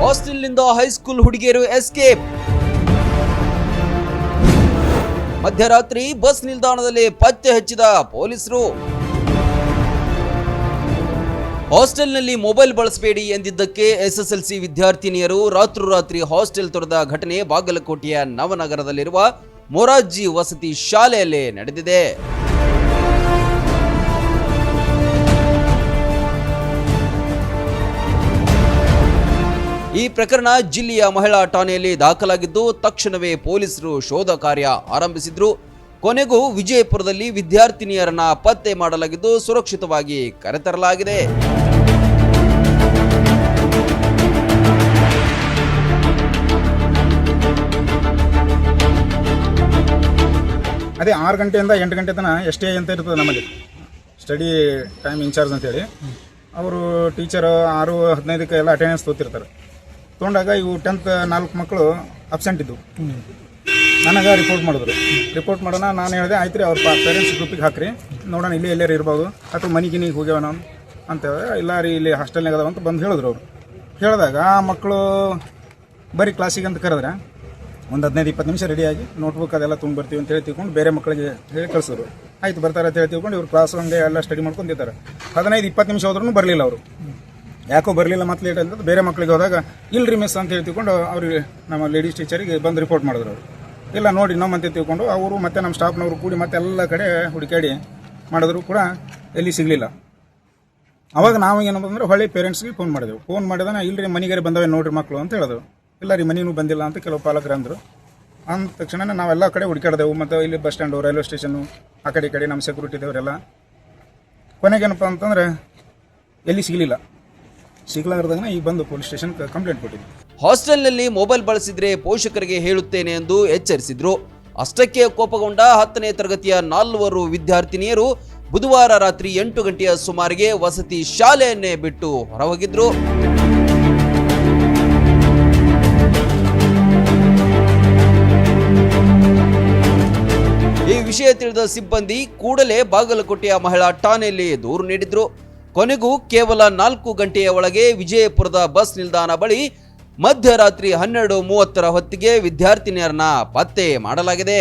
ಹಾಸ್ಟೆಲ್ನಿಂದ high school ಹುಡುಗಿಯರು escape. ಮಧ್ಯರಾತ್ರಿ bus ನಿಲ್ದಾಣದಲ್ಲಿ ಪತ್ತೆ ಹಚ್ಚಿದ ಪೊಲೀಸರು. ಹಾಸ್ಟೆಲ್ನಲ್ಲಿ ಮೊಬೈಲ್ ಬಳಸಬೇಡಿ ಎಂದಿದ್ದಕ್ಕೆ ಎಸ್ಎಸ್ಎಲ್ಸಿ ವಿದ್ಯಾರ್ಥಿನಿಯರು ರಾತ್ರೋರಾತ್ರಿ ಹಾಸ್ಟೆಲ್ ತೊರೆದ ಘಟನೆ ಬಾಗಲಕೋಟೆಯ ನವನಗರದಲ್ಲಿರುವ ಮೊರಾರ್ಜಿ ವಸತಿ ಶಾಲೆಯಲ್ಲಿ ನಡೆದಿದೆ. ಈ ಪ್ರಕರಣ ಜಿಲ್ಲೆಯ ಮಹಿಳಾ ಠಾಣೆಯಲ್ಲಿ ದಾಖಲಾಗಿದ್ದು, ತಕ್ಷಣವೇ ಪೊಲೀಸರು ಶೋಧ ಕಾರ್ಯ ಆರಂಭಿಸಿದ್ರು. ಕೊನೆಗೂ ವಿಜಯಪುರದಲ್ಲಿ ವಿದ್ಯಾರ್ಥಿನಿಯರನ್ನ ಪತ್ತೆ ಮಾಡಲಾಗಿದ್ದು, ಸುರಕ್ಷಿತವಾಗಿ ಕರೆತರಲಾಗಿದೆ. ಅದೇ ಆರು ಗಂಟೆಯಿಂದ ಎಂಟು ಗಂಟೆ ತನಕ ಎಷ್ಟೇ ಅಂತ ಇರ್ತದೆ ನಮಗೆ. ಸ್ಟಡಿ ಟೈಮ್ ಇನ್ಚಾರ್ಜ್ ಅಂತೇಳಿ. ಅವರು ಟೀಚರ್ ಆರು ಹದಿನೈದಕ್ಕೆ ಎಲ್ಲ ಅಟೆಂಡೆನ್ಸ್ ತೊಗೊತಿರ್ತಾರೆ ತೊಗೊಂಡಾಗ ಇವು ಟೆಂತ್ ನಾಲ್ಕು ಮಕ್ಕಳು ಅಬ್ಸೆಂಟ್ ಇದ್ದವು ನನಗೆ ರಿಪೋರ್ಟ್ ಮಾಡಿದ್ರು. ರಿಪೋರ್ಟ್ ಮಾಡೋಣ, ನಾನು ಹೇಳಿದೆ ಆಯ್ತು ರೀ ಅವ್ರ ಪೇರೆಂಟ್ಸ್ ಗ್ರೂಪಿಗೆ ಹಾಕ್ರಿ. ನೋಡೋಣ, ಇಲ್ಲಿ, ಎಲ್ಲರೂ ಇರ್ಬೋದು. ಅಥವಾ ಮನೆ ಗಿನಿಗೆ ಹೋಗ್ಯಾವ ನಾನು. ಅಂತ ಹೇಳಿದ್ರೆ ಇಲ್ಲ ರೀ, ಇಲ್ಲಿ ಹಾಸ್ಟೆಲ್ನಾಗ ಅದಾವ ಅಂತ ಬಂದು ಹೇಳಿದ್ರು ಅವರು. ಹೇಳಿದಾಗ ಆ ಮಕ್ಕಳು ಬರೀ ಕ್ಲಾಸಿಗೆ ಅಂತ ಕರೆದ್ರೆ ಒಂದು ಹದಿನೈದು ಇಪ್ಪತ್ತು ನಿಮಿಷ ರೆಡಿಯಾಗಿ ನೋಟ್ಬುಕ್ ಅದೆಲ್ಲ ತುಂಬ ಬರ್ತೀವಿ ಅಂತ ಹೇಳಿ ತಿಳ್ಕೊಂಡು ಬೇರೆ ಮಕ್ಕಳಿಗೆ ಹೇಳಿ ಕಳಿಸಿದ್ರು. ಆಯ್ತು, ಬರ್ತಾರೆ ಅಂತ ಹೇಳಿ ತಿಳ್ಕೊಂಡು ಇವ್ರು ಕ್ಲಾಸ್ ಹಂಗೆ ಎಲ್ಲ ಸ್ಟಡಿ ಮಾಡ್ಕೊಂಡಿದ್ದಾರೆ ಹದಿನೈದು ಇಪ್ಪತ್ತು ನಿಮಿಷ ಹೋದ್ರೂ ಬರಲಿಲ್ಲ ಅವರು. ಯಾಕೋ ಬರಲಿಲ್ಲ ಮತ್ತೆ ಲೇಟ್ ಅಂತ ಬೇರೆ ಮಕ್ಕಳಿಗೆ ಹೋದಾಗ, ಇಲ್ರಿ ಮಿಸ್ ಅಂತ ಹೇಳಿ ತಿಳ್ಕೊಂಡು ಅವ್ರಿಗೆ ನಮ್ಮ ಲೇಡೀಸ್ ಟೀಚರಿಗೆ ಬಂದು ರಿಪೋರ್ಟ್ ಮಾಡಿದ್ರು ಅವರು. ಇಲ್ಲ ನೋಡಿ ನಮ್ಮಂತೆ ತಿಳ್ಕೊಂಡು ಅವರು ಮತ್ತೆ ನಮ್ಮ ಸ್ಟಾಫ್ನವರು ಕೂಡಿ ಮತ್ತೆ ಎಲ್ಲ ಕಡೆ ಹುಡುಕಾಡಿ ಮಾಡಿದ್ರು ಕೂಡ ಎಲ್ಲಿ ಸಿಗಲಿಲ್ಲ. ಅವಾಗ ನಾವು ಏನಪ್ಪ ಅಂದ್ರೆ ಹೊಳ್ಳಿ ಪೇರೆಂಟ್ಸ್ಗೆ ಫೋನ್ ಮಾಡಿದೆವು. ಫೋನ್ ಮಾಡಿದಾನೆ ಇಲ್ಲರಿ ಮನೆಗೆ ಬಂದವೆ ನೋಡ್ರಿ ಮಕ್ಕಳು ಅಂತ ಹೇಳಿದ್ರು. ಇಲ್ಲ ರೀ ಮನೆಯೂ ಬಂದಿಲ್ಲ ಅಂತ ಕೆಲವು ಪಾಲಕರು ಅಂದರು. ಅಂದ ತಕ್ಷಣ ನಾವೆಲ್ಲ ಕಡೆ ಹುಡುಕಾಡ್ದೆವು. ಮತ್ತು ಇಲ್ಲಿ ಬಸ್ ಸ್ಟ್ಯಾಂಡು ರೈಲ್ವೆ ಸ್ಟೇಷನ್ನು ಆ ಕಡೆ ಕಡೆ ನಮ್ಮ ಸೆಕ್ಯೂರಿಟಿದವರೆಲ್ಲ ಕೊನೆಗೇನಪ್ಪ ಅಂತಂದ್ರೆ ಎಲ್ಲಿ ಸಿಗಲಿಲ್ಲ. ಸಿಗ್ಲಾರ್ದಾಗ ಈಗ ಬಂದು ಪೊಲೀಸ್ ಸ್ಟೇಷನ್ ಕಂಪ್ಲೇಂಟ್ ಕೊಟ್ಟಿದ್ವಿ ಹಾಸ್ಟೆಲ್ನಲ್ಲಿ ಮೊಬೈಲ್ ಬಳಸಿದ್ರೆ ಪೋಷಕರಿಗೆ ಹೇಳುತ್ತೇನೆ ಎಂದು ಎಚ್ಚರಿಸಿದ್ರು. ಅಷ್ಟಕ್ಕೆ ಕೋಪಗೊಂಡ ಹತ್ತನೇ ತರಗತಿಯ ನಾಲ್ವರು ವಿದ್ಯಾರ್ಥಿನಿಯರು ಬುಧವಾರ ರಾತ್ರಿ ಎಂಟು ಗಂಟೆಯ ಸುಮಾರಿಗೆ ವಸತಿ ಶಾಲೆಯನ್ನೇ ಬಿಟ್ಟು ಹೊರಹೋಗಿದ್ರು. ಈ ವಿಷಯ ತಿಳಿದ ಸಿಬ್ಬಂದಿ ಕೂಡಲೇ ಬಾಗಲಕೋಟೆಯ ಮಹಿಳಾ ಠಾಣೆಯಲ್ಲಿ ದೂರು ನೀಡಿದ್ರು. ಕೊನೆಗೂ ಕೇವಲ ನಾಲ್ಕು ಗಂಟೆಯ ಒಳಗೆ ವಿಜಯಪುರದ ಬಸ್ ನಿಲ್ದಾಣ ಬಳಿ ಮಧ್ಯರಾತ್ರಿ ಹನ್ನೆರಡು ಮೂವತ್ತರ ಹೊತ್ತಿಗೆ ವಿದ್ಯಾರ್ಥಿನಿಯರನ್ನ ಪತ್ತೆ ಮಾಡಲಾಗಿದೆ.